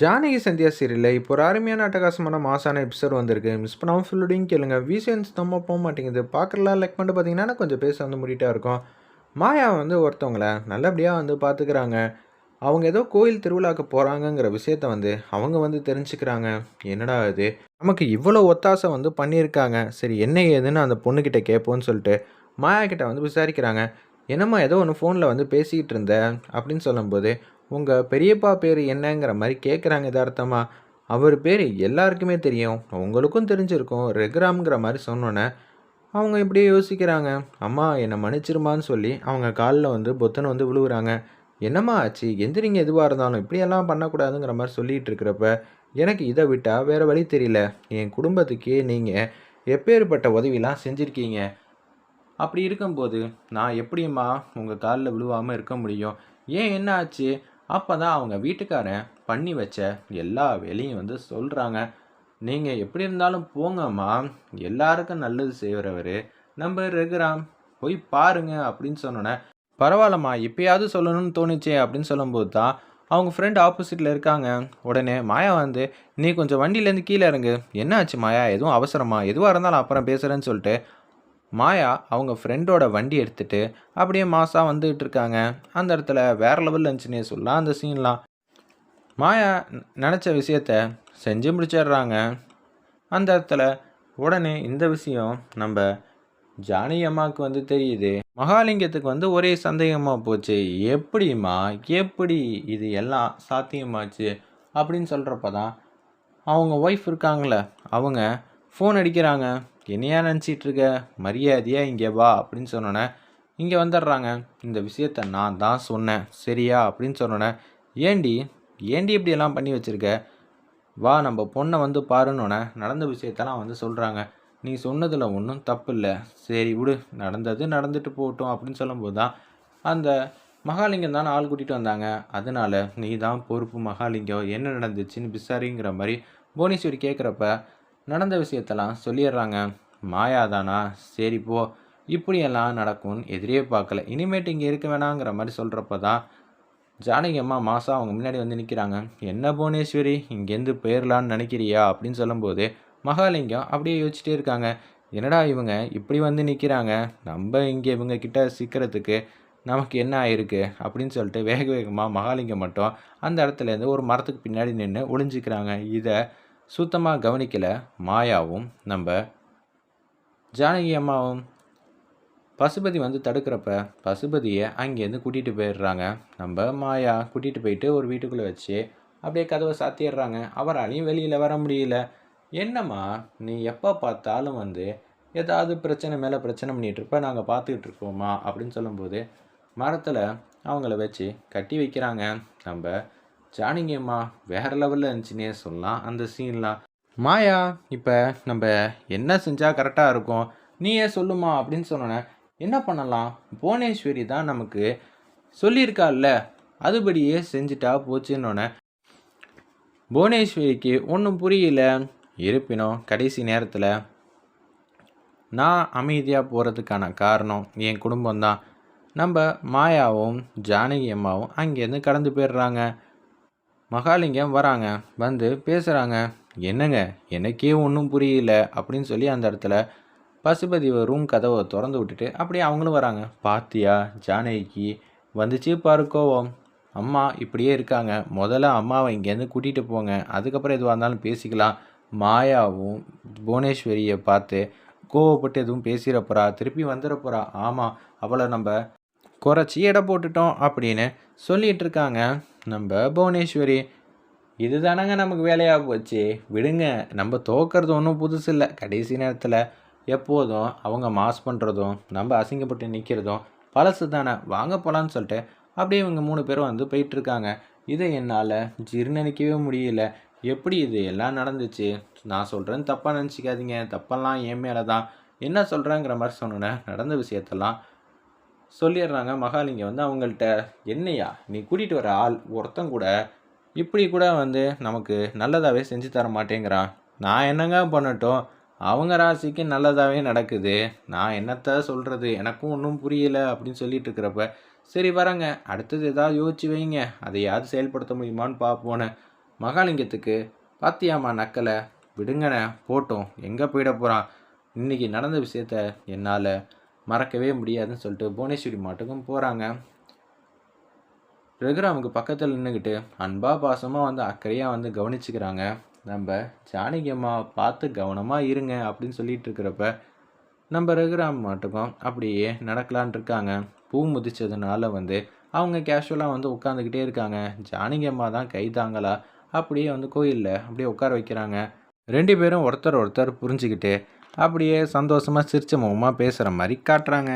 ஜானகி சந்தியா சீரியலில் இப்போ ஒரு அருமையான அட்டகாசமான மாசான எபிசோட் வந்திருக்கு. மிஸ் பண்ணாமல் ஃபுல்லோடையும் கேளுங்க. வீசன்ஸ் நம்ம போக மாட்டேங்குது. பார்க்குறலாம் லைக் பண்ணிட்டு பார்த்தீங்கன்னா கொஞ்சம் பேச வந்து முடிட்டா இருக்கும். மாயா வந்து ஒருத்தவங்கள நல்லபடியாக வந்து பார்த்துக்கிறாங்க. அவங்க ஏதோ கோயில் திருவிழாக்கு போகிறாங்கங்கிற விஷயத்த வந்து அவங்க வந்து தெரிஞ்சுக்கிறாங்க. என்னடா இது? நமக்கு இவ்வளோ ஒத்தாசை வந்து பண்ணியிருக்காங்க. சரி என்ன ஏதுன்னு அந்த பொண்ணுக்கிட்ட கேட்போன்னு சொல்லிட்டு மாயா கிட்ட வந்து விசாரிக்கிறாங்க. என்னம்மா ஏதோ ஒன்று ஃபோனில் வந்து பேசிக்கிட்டு இருந்த? அப்படின்னு சொல்லும்போது உங்கள் பெரியப்பா பேர் என்னங்கிற மாதிரி கேட்குறாங்க யதார்த்தமாக அவர் பேர் எல்லாருக்குமே தெரியும். உங்களுக்கும் தெரிஞ்சிருக்கும். ரெகுராம்ங்கிற மாதிரி சொன்னோன்னே அவங்க இப்படியே யோசிக்கிறாங்க. அம்மா என்னை மன்னிச்சிருமான்னு சொல்லி அவங்க காலில் வந்து பொத்தனை வந்து விழுகுறாங்க என்னம்மா ஆச்சு? எந்திரிங்க எதுவாக இருந்தாலும். இப்படியெல்லாம் பண்ணக்கூடாதுங்கிற மாதிரி சொல்லிகிட்டு இருக்கிறப்ப எனக்கு இதை விட்டால் வேறு வழி தெரியல. என் குடும்பத்துக்கே நீங்கள் எப்பேற்பட்ட உதவிலாம் செஞ்சுருக்கீங்க? அப்படி இருக்கும்போது நான் எப்படிம்மா உங்கள் காலில் விழுவாமல் இருக்க முடியும்? ஏன் என்ன ஆச்சு? அப்போ தான் அவங்க வீட்டுக்காரன் பண்ணி வச்ச எல்லா வேலையும் வந்து சொல்கிறாங்க நீங்கள் எப்படி இருந்தாலும் போங்கம்மா. எல்லாருக்கும் நல்லது செய்கிறவர் நம்ம இருக்கிறான் போய் பாருங்க அப்படின்னு சொன்னோன்னே பரவாயில்லம்மா எப்பயாவது சொல்லணும்னு தோணுச்சே அப்படின்னு சொல்லும்போது தான் அவங்க ஃப்ரெண்ட் ஆப்போசிட்டில் இருக்காங்க. உடனே மாயா வந்து நீ கொஞ்சம் வண்டியிலேருந்து கீழே இறங்கு. என்ன ஆச்சு மாயா? எதுவும் அவசரமா? எதுவாக இருந்தாலும் அப்புறம் பேசுகிறேன்னு சொல்லிட்டு மாயா அவங்க ஃப்ரெண்டோட வண்டி எடுத்துகிட்டு அப்படியே மாசாக வந்துகிட்டு இருக்காங்க அந்த இடத்துல வேற லெவலில் இருந்துச்சுன்னே சொல்லலாம் அந்த சீன்லாம் மாயா நினச்ச விஷயத்த செஞ்சு முடிச்சிடுறாங்க. அந்த இடத்துல உடனே இந்த விஷயம் நம்ம ஜானி அம்மாவுக்கு வந்து தெரியுது. மகாலிங்கத்துக்கு வந்து ஒரே சந்தேகமாக போச்சு. எப்படிம்மா எப்படி இது எல்லாம் சாத்தியமாச்சு அப்படின்னு சொல்கிறப்ப தான் அவங்க ஒய்ஃப் இருக்காங்களே அவங்க ஃபோன் அடிக்கிறாங்க. என்னையா நினச்சிட்டு இருக்க மரியாதையாக இங்கே வா அப்படின்னு சொன்னோன்னே இங்கே வந்துடுறாங்க. இந்த விஷயத்த நான் தான் சொன்னேன். சரியா? அப்படின்னு சொன்னோன்னே ஏண்டி? ஏண்டி இப்படியெல்லாம் பண்ணி வச்சுருக்க? வா நம்ம பொண்ணை வந்து பாருன்னொன்னே நடந்த விஷயத்தெல்லாம் வந்து சொல்கிறாங்க நீ சொன்னதில் ஒன்றும் தப்பு இல்லை சரி விடு. நடந்தது நடந்துட்டு போகட்டும் அப்படின்னு சொல்லும்போது தான் அந்த மகாலிங்கம் தானே ஆள் கூட்டிகிட்டு வந்தாங்க. அதனால நீ தான் பொறுப்பு மகாலிங்கம். என்ன நடந்துச்சுன்னு விசாரிங்கிற மாதிரி புவனேஸ்வரி கேட்குறப்ப நடந்த விஷயத்தெல்லாம் சொல்லிடுறாங்க. மாயாதானா? சரி போ. இப்படியெல்லாம் நடக்கும்னு எதிரே பார்க்கல. இனிமேட்டு இங்கே இருக்க வேணாங்கிற மாதிரி சொல்கிறப்ப தான் ஜானகி அம்மா மாதம் அவங்க முன்னாடி வந்து நிற்கிறாங்க என்ன புவனேஸ்வரி? இங்கேருந்து போயிடலான்னு நினைக்கிறியா? அப்படின்னு சொல்லும்போது மகாலிங்கம் அப்படியே யோசிச்சுட்டே இருக்காங்க. என்னடா இவங்க இப்படி வந்து நிற்கிறாங்க நம்ம இங்கே இவங்க கிட்ட சிக்கிறதுக்கு நமக்கு என்ன ஆயிருக்கு? அப்படின்னு சொல்லிட்டு வேக வேகமாக மகாலிங்கம் மட்டும் அந்த இடத்துலேருந்து ஒரு மரத்துக்கு பின்னாடி நின்று ஒளிஞ்சிக்கிறாங்க. இதை சுத்தமாக கவனிக்கலை மாயாவும் நம்ம ஜானகி அம்மாவும். பசுபதி வந்து தடுக்கிறப்ப பசுபதியை அங்கேருந்து கூட்டிகிட்டு போயிடுறாங்க. நம்ம மாயா கூட்டிகிட்டு போயிட்டு ஒரு வீட்டுக்குள்ளே வச்சு அப்படியே கதவை சாத்திடுறாங்க. அவராலையும் வெளியில் வர முடியல. என்னம்மா நீ எப்போ பார்த்தாலும் வந்து ஏதாவது பிரச்சனை மேலே பிரச்சனை பண்ணிகிட்ருப்ப நாங்கள் பார்த்துக்கிட்டு இருக்கோமா அப்படின்னு சொல்லும்போது மரத்தில் அவங்கள வச்சு கட்டி வைக்கிறாங்க. நம்ம ஜானகி அம்மா வேறு லெவலில் இருந்துச்சுன்னே சொல்லலாம். அந்த சீன்லாம் மாயா இப்போ நம்ம என்ன செஞ்சால் கரெக்டாக இருக்கும்? நீயே சொல்லுமா? அப்படின்னு சொன்னோன்னே என்ன பண்ணலாம்? புவனேஸ்வரி தான் நமக்கு சொல்லியிருக்காள்ல அதுபடியே செஞ்சுட்டா போச்சுன்னொன்னே புவனேஸ்வரிக்கு ஒன்றும் புரியல. இருப்பினும் கடைசி நேரத்தில் நான் அமைதியாக போகிறதுக்கான காரணம் என் குடும்பம்தான். நம்ம மாயாவும் ஜானகி அம்மாவும் அங்கேருந்து கடந்து போயிடுறாங்க. மகாலிங்கம் வராங்க வந்து பேசுகிறாங்க என்னங்க எனக்கே ஒன்றும் புரியல அப்படின்னு சொல்லி அந்த இடத்துல பசுபதி ரூம் கதவை திறந்து விட்டுட்டு அப்படியே அவங்களும் வராங்க. பாத்தியா ஜானகிக்கு வந்துச்சு பாரு கோவம். அம்மா இப்படியே இருக்காங்க. முதல்ல அம்மாவை இங்கேருந்து கூட்டிகிட்டு போங்க. அதுக்கப்புறம் எதுவாக இருந்தாலும் பேசிக்கலாம். மாயாவும் புவனேஸ்வரியை பார்த்து கோவப்பட்டு எதுவும் பேசிட போகிறா திருப்பி வந்துட போகிறா ஆமாம் அவளை நம்ம குறைச்சி எடை போட்டுட்டோம் அப்படின்னு சொல்லிகிட்டு இருக்காங்க நம்ம புவனேஸ்வரி இதுதானங்க நமக்கு வேலையாக போச்சு? விடுங்க நம்ம தோக்கிறது ஒன்றும் புதுசு இல்லை. கடைசி நேரத்தில் எப்போதும் அவங்க மாஸ் பண்ணுறதும் நம்ம அசிங்கப்பட்டு நிற்கிறதும் பழசு தானே. வாங்க போகலான்னு சொல்லிட்டு அப்படியே இவங்க மூணு பேரும் வந்து போயிட்டுருக்காங்க. இதை என்னால் ஜீர்ணிக்கவே முடியல. எப்படி இது எல்லாம் நடந்துச்சு? நான் சொல்கிறேன்னு தப்பாக நினச்சிக்காதீங்க. தப்பெல்லாம் என் மேலே தான் என்ன சொல்கிறேங்கிற மாதிரி சொன்னோன்னே நடந்த விஷயத்தெல்லாம் சொல்லிடுறாங்க மகாலிங்கம் வந்து அவங்கள்ட்ட என்னையா நீ கூட்டிகிட்டு வர ஆள் ஒருத்தன் கூட இப்படி கூட வந்து நமக்கு நல்லதாகவே செஞ்சு தர மாட்டேங்கிறான். நான் என்னங்க பண்ணட்டும்? அவங்க ராசிக்கு நல்லதாகவே நடக்குது. நான் என்னத்த சொல்கிறது எனக்கும் ஒன்றும் புரியல அப்படின்னு சொல்லிட்டு இருக்கிறப்ப சரி வரேங்க அடுத்தது ஏதாவது யோசிச்சு வைங்க. அதையாவது செயல்படுத்த முடியுமான்னு பார்ப்போன்னு. மகாலிங்கத்துக்கு பாத்தியாம்மா நக்கலை விடுங்கண்ணே போட்டும். எங்கே போயிட போகிறான் இன்றைக்கி நடந்த விஷயத்த என்னால் மறக்கவே முடியாதுன்னு சொல்லிட்டு புவனேஸ்வரி மாட்டுக்கும் போகிறாங்க ரகுராமுக்கு பக்கத்தில் நின்றுக்கிட்டு அன்பா பாசமாக வந்து அக்கறையாக வந்து கவனிச்சுக்கிறாங்க. நம்ம ஜானகி அம்மா பார்த்து கவனமாக இருங்க அப்படின்னு சொல்லிட்டு இருக்கிறப்ப நம்ம ரகுராம் மாட்டுக்கும் அப்படியே நடக்கலான் இருக்காங்க. பூ முதிச்சதுனால வந்து அவங்க கேஷுவலாக வந்து உட்காந்துக்கிட்டே இருக்காங்க. ஜானகி அம்மா தான் கை தாங்களா அப்படியே வந்து கோயிலில் அப்படியே உட்கார வைக்கிறாங்க. ரெண்டு பேரும் ஒருத்தர் ஒருத்தர் புரிஞ்சுக்கிட்டு அப்படியே சந்தோஷமாக சிரிச்ச முகமாக பேசுகிற மாதிரி காட்டுறாங்க.